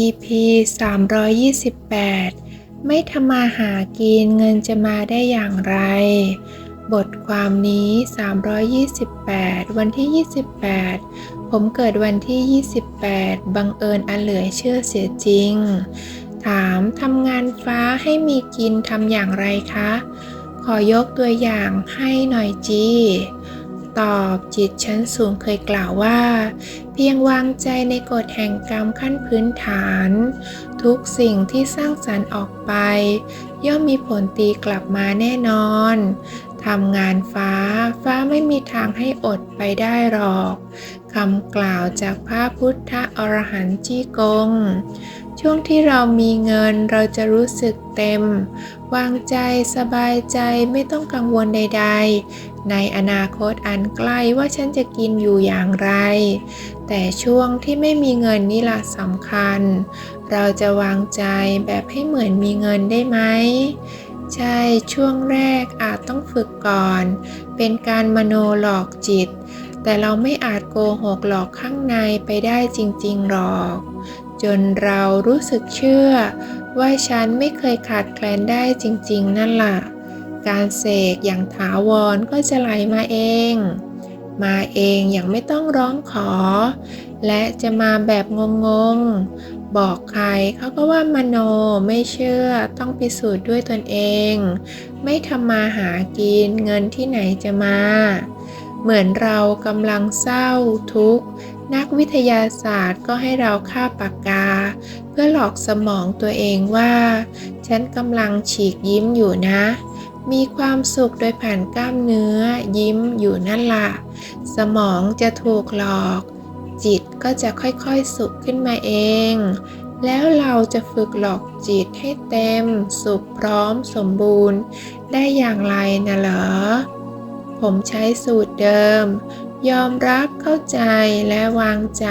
EP 328 ไม่ทำมาหากินเงินจะมาได้อย่างไร บทความนี้ 328 วันที่ 28 ผมเกิดวันที่ 28 บังเอิญอันเหลือเชื่อเสียจริง ถามทำงานฟ้าให้มีกินทำอย่างไรคะ ขอยกตัวอย่างให้หน่อยจี ตอบจิตชั้นสูงเคยกล่าวว่า เพียงวางใจในกฎแห่งกรรมขั้นพื้นฐาน ทุกสิ่งที่สร้างสรรค์ออกไป ย่อมมีผลตีกลับมาแน่นอน ทำงานฟ้า ฟ้าไม่มีทางให้อดไปได้หรอกคำกล่าวจากพระพุทธอรหันต์จี้กง ช่วงที่เรามีเงินเราจะรู้สึกเต็ม วางใจสบายใจไม่ต้องกังวลใด ๆ ในอนาคตอันใกล้ว่าฉันจะกินอยู่อย่างไร แต่ช่วงที่ไม่มีเงินนี่ละสำคัญ เราจะวางใจแบบให้เหมือนมีเงินได้ไหม ใช่ช่วงแรกอาจต้องฝึกก่อน เป็นการมโนหลอกจิต แต่เราไม่อาจโกหกหลอกข้างในไปได้จริงๆหรอก จนเรารู้สึกเชื่อ ว่าฉันไม่เคยขาดแคลนได้จริงๆนั่นล่ะ การเสกอย่างถาวรก็จะไหลมาเอง มาเองอย่างไม่ต้องร้องขอ และจะมาแบบงงๆ บอกใครเขาก็ว่ามโนไม่เชื่อต้องพิสูจน์ด้วยตนเอง ไม่ทำมาหากินเงินที่ไหนจะมา เหมือนเรากำลังเศร้าทุกข์ นักวิทยาศาสตร์ก็ให้เราฆ่าปากกา เพื่อหลอกสมองตัวเองว่า ฉันกำลังฉีกยิ้มอยู่นะ มีความสุขโดยผ่านกล้ามเนื้อยิ้มอยู่นั่นละสมองจะถูกหลอก จิตก็จะค่อยๆสุขขึ้นมาเอง แล้วเราจะฝึกหลอกจิตให้เต็ม สุขพร้อมสมบูรณ์ ได้อย่างไรนะเหรอ ผมใช้สูตรเดิม ยอมรับเข้าใจและวางใจ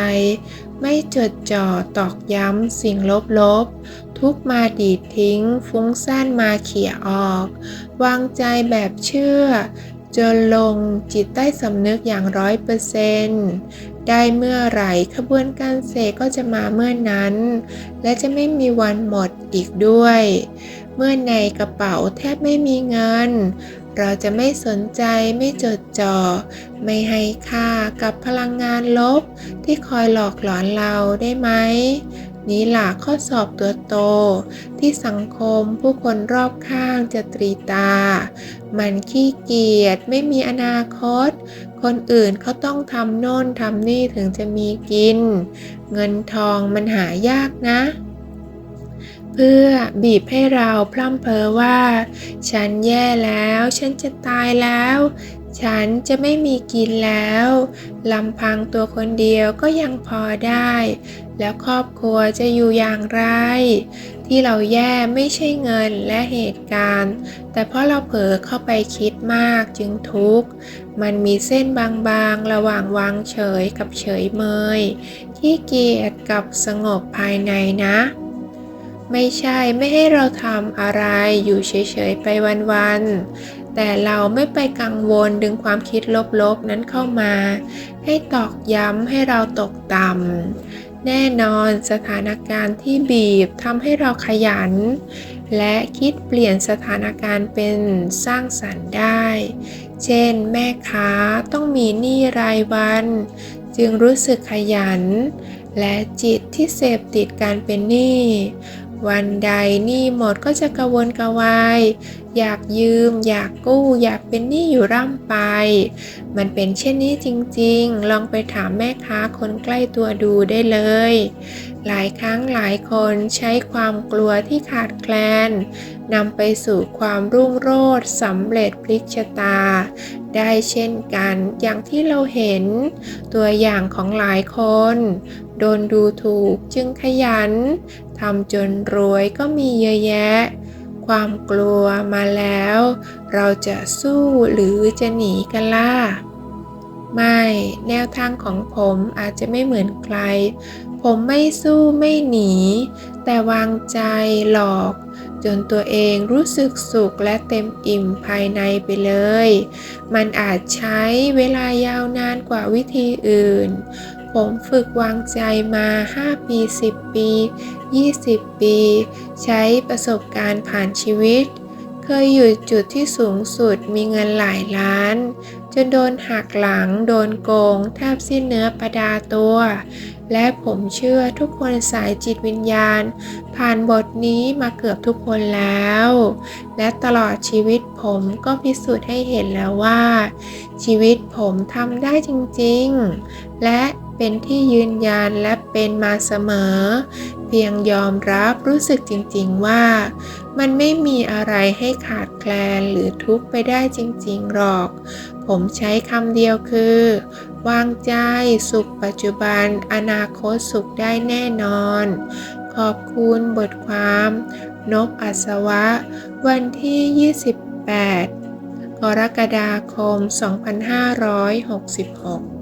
ไม่จดจ่อตอกย้ำสิ่งลบๆ ทุกมาดีดทิ้ง ฟุ้งซ่านมาเขี่ยออก วางใจแบบเชื่อ จนลงจิตใต้สำนึกอย่างร้อยเปอร์เซนต์ได้เมื่อไหร่ขบวนการเสกก็จะมาเมื่อนั้น และจะไม่มีวันหมดอีกด้วย เมื่อในกระเป๋าแทบไม่มีเงิน เราจะไม่สนใจไม่จดจ่อ ไม่ให้ค่ากับพลังงานลบ ที่คอยหลอกหลอนเราได้ไหม นี่หล่ะข้อสอบตัวโต ที่สังคมผู้คนรอบข้างจะตรีตา มันขี้เกียจไม่มีอนาคต คนอื่นเขาต้องทำโน่นทำนี่ถึงจะมีกิน เงินทองมันหายากนะ เพื่อบีบให้เราพร่ำเพ้อว่า ฉันแย่แล้ว ฉันจะตายแล้ว ฉันจะไม่มีกินแล้วลำพังตัวคนเดียวก็ยังพอได้ แล้วครอบครัวจะอยู่อย่างไร ที่เราแย่ไม่ใช่เงินและเหตุการณ์ แต่เพราะเราเผลอเข้าไปคิดมากจึงทุกข์ มันมีเส้นบางๆ ระหว่างวางเฉยกับเฉยเมยขี้เกียจกับสงบภายในนะ ไม่ใช่ไม่ให้เราทำอะไรอยู่เฉยๆไปวันๆ แต่เราไม่ไปกังวลดึงความคิดลบๆนั้นเข้ามา ให้ตอกย้ำให้เราตกต่ำแน่นอนสถานการณ์ที่บีบทำให้เราขยัน และคิดเปลี่ยนสถานการณ์เป็นสร้างสรรค์ได้ เช่น แม่ค้าต้องมีหนี้รายวัน จึงรู้สึกขยันและจิตที่เสพติดการเป็นหนี้ วันใดหนี้หมดก็จะกระวนกระวาย อยากยืม อยากกู้ อยากเป็นหนี้อยู่ร่ำไป มันเป็นเช่นนี้จริงๆ ลองไปถามแม่ค้าคนใกล้ตัวดูได้เลย หลายครั้งหลายคนใช้ความกลัวที่ขาดแคลนนำไปสู่ความรุ่งโรจน์สำเร็จพลิกชะตา ได้เช่นกันอย่างที่เราเห็น ตัวอย่างของหลายคน โดนดูถูกจึงขยัน ทำจนรวยก็มีเยอะแยะ ความกลัวมาแล้ว เราจะสู้หรือจะหนีกันล่ะ ไม่ แนวทางของผมอาจจะไม่เหมือนใคร ผมไม่สู้ไม่หนี แต่วางใจหลอก จนตัวเองรู้สึกสุขและเต็มอิ่มภายในไปเลย มันอาจใช้เวลายาวนานกว่าวิธีอื่น ผมฝึกวางใจมา 5 ปี 10 ปี 20 ปี ใช้ประสบการณ์ผ่านชีวิต เคยอยู่จุดที่สูงสุดมีเงินหลายล้าน จนโดนหักหลัง โดนโกง แทบสิ้นเนื้อประดาตัว และผมเชื่อทุกคนสายจิตวิญญาณ ผ่านบทนี้มาเกือบทุกคนแล้ว และตลอดชีวิตผมก็พิสูจน์ให้เห็นแล้วว่า ชีวิตผมทำได้จริง ๆ และ เป็นที่ยืนยันและเป็นมาเสมอ เพียงยอมรับรู้สึกจริงๆว่า มันไม่มีอะไรให้ขาดแคลนหรือทุกข์ไปได้จริงๆหรอก ผมใช้คำเดียวคือ วางใจสุขปัจจุบัน อนาคตสุขได้แน่นอน ขอบคุณบทความ นบอัศวะ วันที่ 28 กรกฎาคม 2566